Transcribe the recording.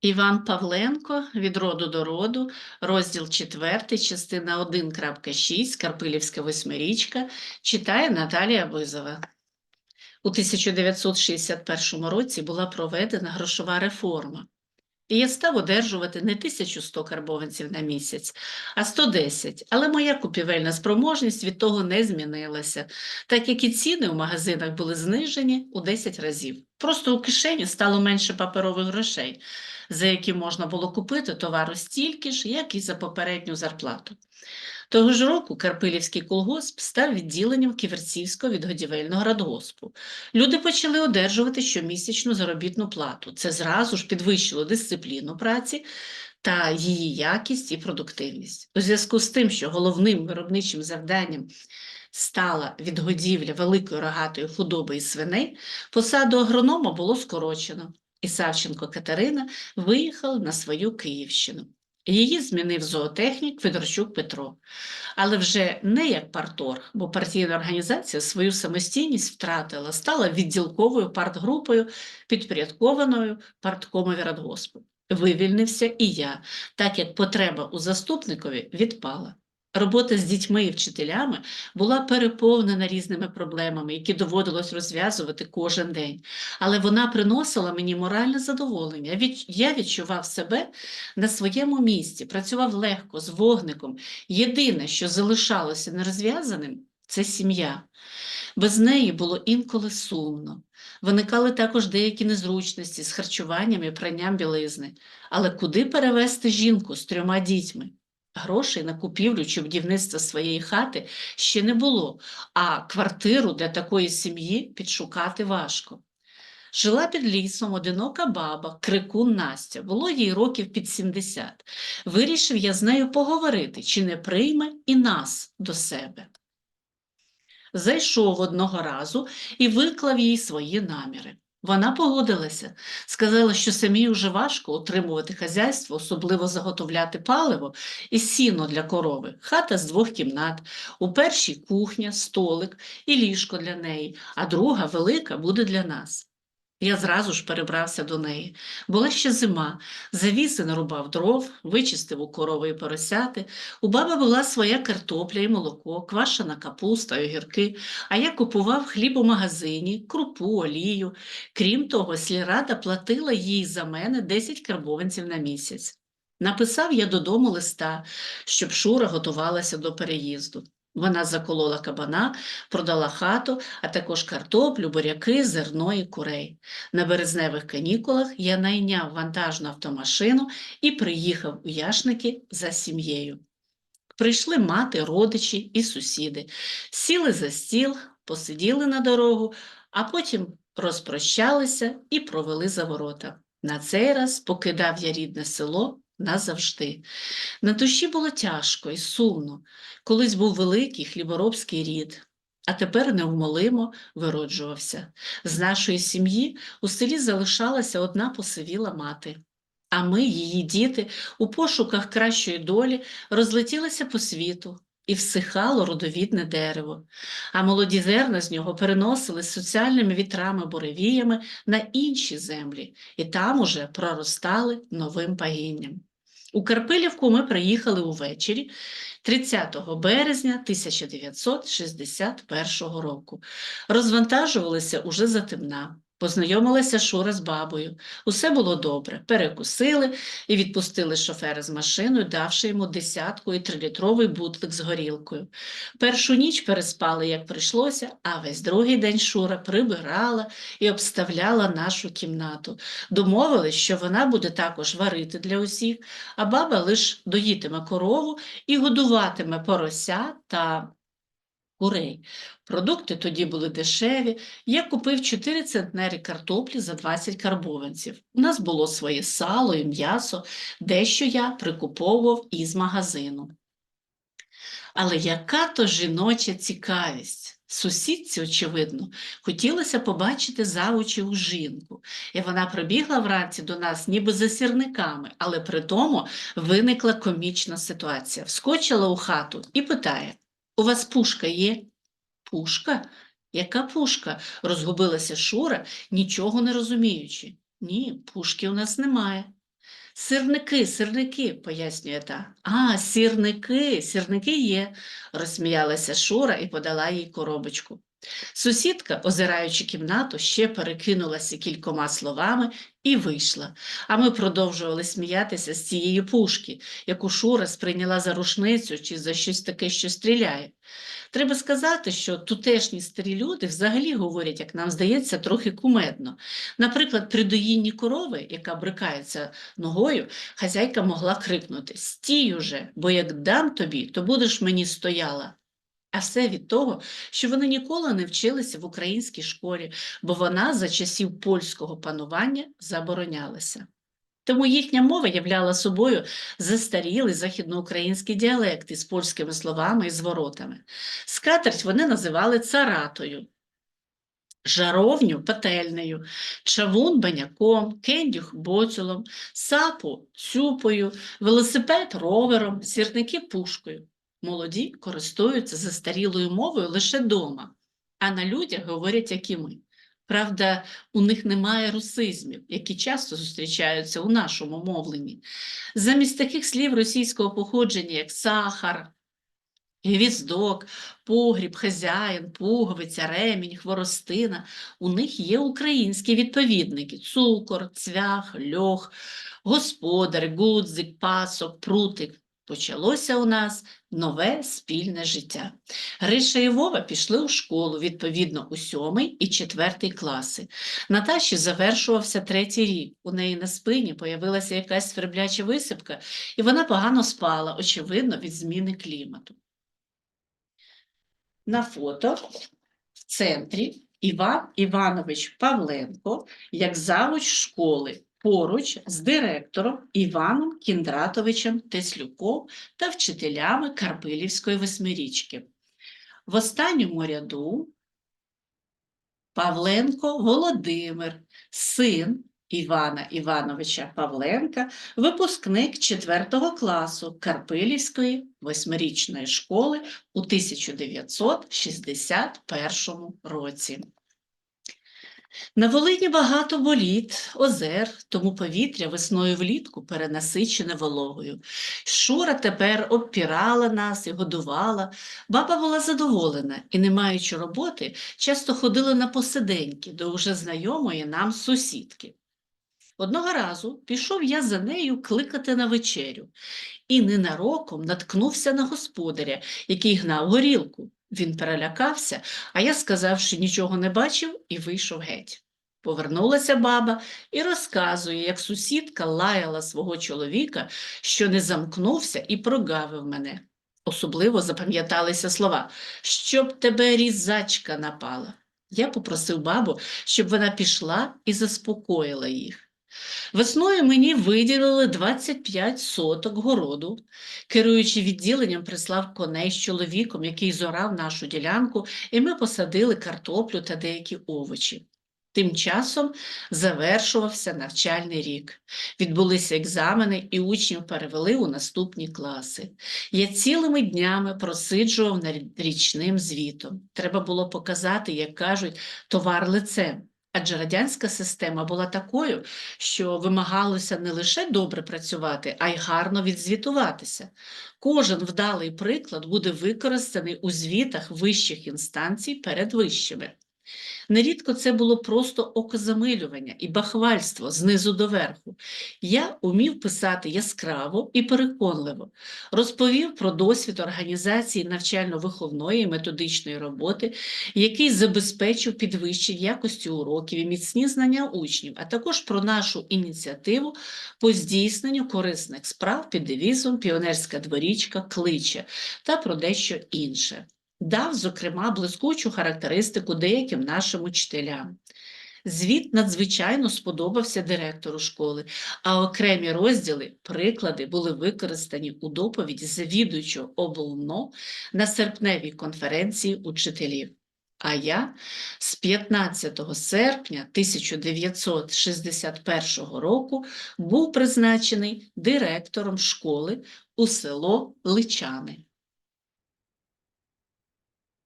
Іван Павленко від роду до роду, розділ 4, частина 1.6, Карпилівська восьмирічка, читає Наталія Бизова. У 1961 році була проведена грошова реформа. І я став одержувати не 1100 карбованців на місяць, а 110. Але моя купівельна спроможність від того не змінилася, так як і ціни в магазинах були знижені у 10 разів. Просто у кишені стало менше паперових грошей, за які можна було купити товару стільки ж, як і за попередню зарплату. Того ж року Карпилівський колгосп став відділенням Ківерцівського відгодівельного радгоспу. Люди почали одержувати щомісячну заробітну плату. Це зразу ж підвищило дисципліну праці та її якість і продуктивність. У зв'язку з тим, що головним виробничим завданням стала відгодівля великої рогатої худоби і свиней, посаду агронома було скорочено, і Савченко Катерина виїхала на свою Київщину. Її змінив зоотехнік Федорчук Петро, але вже не як парторг, бо партійна організація свою самостійність втратила, стала відділковою партгрупою, підпорядкованою парткомові радгоспу. Вивільнився і я, так як потреба у заступникові відпала. Робота з дітьми і вчителями була переповнена різними проблемами, які доводилось розв'язувати кожен день. Але вона приносила мені моральне задоволення. Я відчував себе на своєму місці, працював легко, з вогником. Єдине, що залишалося нерозв'язаним, це сім'я. Без неї було інколи сумно. Виникали також деякі незручності з харчуванням і пранням білизни. Але куди перевести жінку з трьома дітьми? Грошей на купівлю чи будівництво своєї хати ще не було, а квартиру для такої сім'ї підшукати важко. Жила під лісом одинока баба, крикун Настя, було їй років під 70. Вирішив я з нею поговорити, чи не прийме і нас до себе. Зайшов одного разу і виклав їй свої наміри. Вона погодилася, сказала, що самій уже важко утримувати хазяйство, особливо заготовляти паливо і сіно для корови, хата з двох кімнат, у першій кухня, столик і ліжко для неї, а друга велика буде для нас. Я зразу ж перебрався до неї. Була ще зима, завіси нарубав дров, вичистив у корови і поросяти. У баби була своя картопля і молоко, квашена капуста, огірки, а я купував хліб у магазині, крупу, олію. Крім того, сільрада платила їй за мене 10 карбованців на місяць. Написав я додому листа, щоб Шура готувалася до переїзду. Вона заколола кабана, продала хату, а також картоплю, буряки, зерно і курей. На березневих канікулах я найняв вантажну автомашину і приїхав у Яшники за сім'єю. Прийшли мати, родичі і сусіди, сіли за стіл, посиділи на дорогу, а потім розпрощалися і провели за ворота. На цей раз покидав я рідне село назавжди. На душі було тяжко і сумно. Колись був великий хліборобський рід, а тепер невмолимо вироджувався. З нашої сім'ї у селі залишалася одна посивіла мати. А ми, її діти, у пошуках кращої долі розлетілися по світу, і всихало родовідне дерево, а молоді зерна з нього переносили соціальними вітрами буревіями на інші землі, і там уже проростали новим пагінням. У Карпилівку ми приїхали увечері 30 березня 1961 року. Розвантажувалися уже затемна. Познайомилася Шура з бабою. Усе було добре. Перекусили і відпустили шофера з машиною, давши йому десятку і трилітровий бутлик з горілкою. Першу ніч переспали, як прийшлося, а весь другий день Шура прибирала і обставляла нашу кімнату. Домовились, що вона буде також варити для усіх, а баба лиш доїтиме корову і годуватиме порося та курей. Продукти тоді були дешеві. Я купив 4 центнери картоплі за 20 карбованців. У нас було своє сало і м'ясо, дещо я прикуповував із магазину. Але яка то жіноча цікавість! Сусідці, очевидно, хотілося побачити завучу жінку, і вона прибігла вранці до нас ніби за сірниками, але при тому виникла комічна ситуація. Вскочила у хату і питає: У вас пушка є? Пушка? Яка пушка? розгубилася Шура, нічого не розуміючи. Ні, пушки у нас немає. Сирники, сирники, пояснює та. А, сірники, сірники є, розсміялася Шура і подала їй коробочку. Сусідка, озираючи кімнату, ще перекинулася кількома словами і вийшла. А ми продовжували сміятися з цієї пушки, яку Шура сприйняла за рушницю чи за щось таке, що стріляє. Треба сказати, що тутешні старі люди взагалі говорять, як нам здається, трохи кумедно. Наприклад, при доїнні корови, яка брикається ногою, хазяйка могла крикнути Стій уже, бо як дам тобі, то будеш мені стояла. А все від того, що вони ніколи не вчилися в українській школі, бо вона за часів польського панування заборонялася. Тому їхня мова являла собою застарілий західноукраїнський діалект із польськими словами і зворотами. Скатерть вони називали царатою, жаровню пательнею, чавун баняком, кендюх боцюлом, сапу цюпою, велосипед ровером, сірники пушкою. Молоді користуються застарілою мовою лише дома, а на людях говорять, як і ми. Правда, у них немає русизмів, які часто зустрічаються у нашому мовленні. Замість таких слів російського походження, як сахар, гвіздок, погріб, хазяїн, пуговиця, ремінь, хворостина, у них є українські відповідники: цукор, цвях, льох, господар, гудзик, пасок, прутик. Почалося у нас нове спільне життя. Гриша і Вова пішли у школу, відповідно, у сьомий і четвертий класи. Наташі завершувався третій рік. У неї на спині появилася якась свербляча висипка, і вона погано спала, очевидно, від зміни клімату. На фото в центрі Іван Іванович Павленко, як завуч школи, поруч з директором Іваном Кіндратовичем Теслюком та вчителями Карпилівської восьмирічки. В останньому ряду Павленко Володимир, син Івана Івановича Павленка, випускник 4 класу Карпилівської восьмирічної школи у 1961 році. На Волині багато боліт, озер, тому повітря весною влітку перенасичене вологою. Шура тепер обпірала нас і годувала. Баба була задоволена і, не маючи роботи, часто ходила на посиденьки до уже знайомої нам сусідки. Одного разу пішов я за нею кликати на вечерю і ненароком наткнувся на господаря, який гнав горілку. Він перелякався, а я сказав, що нічого не бачив, і вийшов геть. Повернулася баба і розказує, як сусідка лаяла свого чоловіка, що не замкнувся і прогавив мене. Особливо запам'яталися слова щоб тебе різачка напала. Я попросив бабу, щоб вона пішла і заспокоїла їх. Весною мені виділили 25 соток городу. Керуючи відділенням, прислав коней з чоловіком, який зорав нашу ділянку, і ми посадили картоплю та деякі овочі. Тим часом завершувався навчальний рік. Відбулися екзамени, і учнів перевели у наступні класи. Я цілими днями просиджував над річним звітом. Треба було показати, як кажуть, товар лицем. Адже радянська система була такою, що вимагалося не лише добре працювати, а й гарно відзвітуватися. Кожен вдалий приклад буде використаний у звітах вищих інстанцій перед вищими. Нерідко це було просто окозамилювання і бахвальство знизу до верху. Я умів писати яскраво і переконливо, розповів про досвід організації навчально-виховної методичної роботи, який забезпечив підвищення якості уроків і міцні знання учнів, а також про нашу ініціативу по здійсненню корисних справ під девізом Піонерська дворічка кличе та про дещо інше дав, зокрема, блискучу характеристику деяким нашим учителям. Звіт надзвичайно сподобався директору школи, а окремі розділи, приклади були використані у доповіді завідуючого облно на серпневій конференції учителів. А я з 15 серпня 1961 року був призначений директором школи у село Личани.